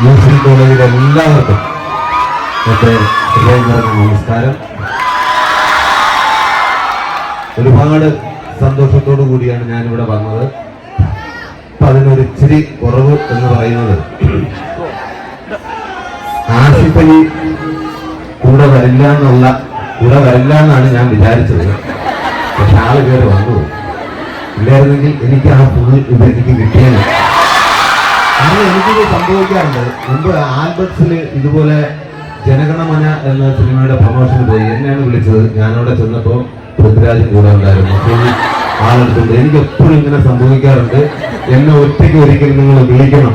Music കോളേജിലെ എല്ലാവർക്കും എന്റെ ഹൃദയം നമസ്കാരം. ഒരുപാട് സന്തോഷത്തോടു കൂടിയാണ് ഞാനിവിടെ വന്നത്. അപ്പൊ അതിനൊരു കുറവ് എന്ന് പറയുന്നത് ആസിഫലി കൂടെ വരില്ല എന്നുള്ള കൂടെ വരില്ല എന്നാണ് ഞാൻ വിചാരിച്ചത്. പക്ഷെ ആൾ കയറി വന്നു. ഇല്ലായിരുന്നെങ്കിൽ എനിക്ക് ആ ഫുൾ ഇത് എനിക്ക് അങ്ങനെ എനിക്കിത് സംഭവിക്കാറുണ്ട് മുമ്പ് ആൽബർട്സിൽ ഇതുപോലെ ജനഗണമന എന്ന സിനിമയുടെ പ്രൊമോഷന് പോയി. എന്നെയാണ് വിളിച്ചത്. ഞാനവിടെ ചെന്നപ്പോൾ പൃഥ്വിരാജ് കൂടെ ഉണ്ടായിരുന്നു. ആളെടുത്തുണ്ട് എനിക്ക് എപ്പോഴും ഇങ്ങനെ സംഭവിക്കാറുണ്ട്. എന്നെ ഒറ്റയ്ക്ക് ഒരിക്കലും നിങ്ങൾ വിളിക്കണം.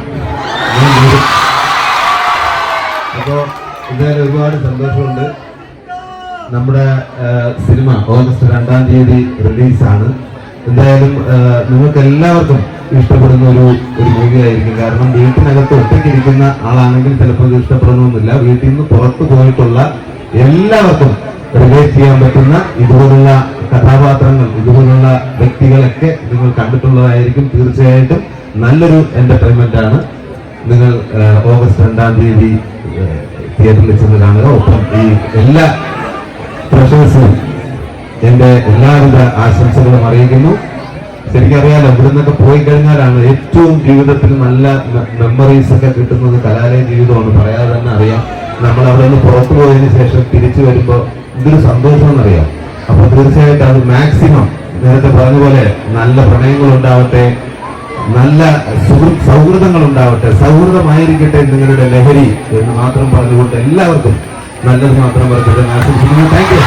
അപ്പോൾ ഇതായാലും ഒരുപാട് സന്തോഷമുണ്ട്. നമ്മുടെ സിനിമ ഓഗസ്റ്റ് രണ്ടാം തീയതി റിലീസാണ്. എന്തായാലും നിങ്ങൾക്ക് എല്ലാവർക്കും ഇഷ്ടപ്പെടുന്ന ഒരു ഒരു മൂവി ആയിരിക്കും കാരണം വീട്ടിനകത്ത് ഒറ്റയ്ക്കിരിക്കുന്ന ആളാണെങ്കിൽ ചിലപ്പോൾ ഇത് ഇഷ്ടപ്പെടണമെന്നില്ല. വീട്ടിൽ നിന്ന് പുറത്തു പോയിട്ടുള്ള എല്ലാവർക്കും റിലേറ്റ് ചെയ്യാൻ പറ്റുന്ന ഇതുപോലുള്ള കഥാപാത്രങ്ങൾ ഇതുപോലുള്ള വ്യക്തികളൊക്കെ നിങ്ങൾ കണ്ടിട്ടുള്ളതായിരിക്കും തീർച്ചയായിട്ടും. നല്ലൊരു എന്റർടൈൻമെന്റ് ആണ്. നിങ്ങൾ ഓഗസ്റ്റ് രണ്ടാം തീയതി തിയേറ്ററിൽ ചെന്ന് കാണുക. ഒപ്പം ഈ എല്ലാ ഫ്രഷേഴ്സിനും എന്റെ എല്ലാവിധ ആശംസകളും അറിയിക്കുന്നു. ശരിക്കറിയാലോ ഇവിടെ നിന്നൊക്കെ പോയി കഴിഞ്ഞാലാണ് ഏറ്റവും ജീവിതത്തിൽ നല്ല മെമ്മറീസ് ഒക്കെ കിട്ടുന്നത് കലാലയ ജീവിതമാണ്. പറയാതെ തന്നെ അറിയാം. നമ്മൾ അവിടെ നിന്ന് പുറത്തു പോയതിനു ശേഷം തിരിച്ചു വരുമ്പോൾ ഇതൊരു സന്തോഷമെന്നറിയാം അപ്പൊ തീർച്ചയായിട്ടും അത് മാക്സിമം നേരത്തെ പറഞ്ഞ പോലെ നല്ല പ്രണയങ്ങൾ ഉണ്ടാവട്ടെ നല്ല സുഹൃത്ത് സൗഹൃദങ്ങൾ ഉണ്ടാവട്ടെ സൗഹൃദമായിരിക്കട്ടെ നിങ്ങളുടെ ലഹരി എന്ന് മാത്രം പറഞ്ഞുകൊണ്ട് എല്ലാവർക്കും നല്ലത് മാത്രം പറഞ്ഞത് ആശംസിക്കുന്നു. Thank you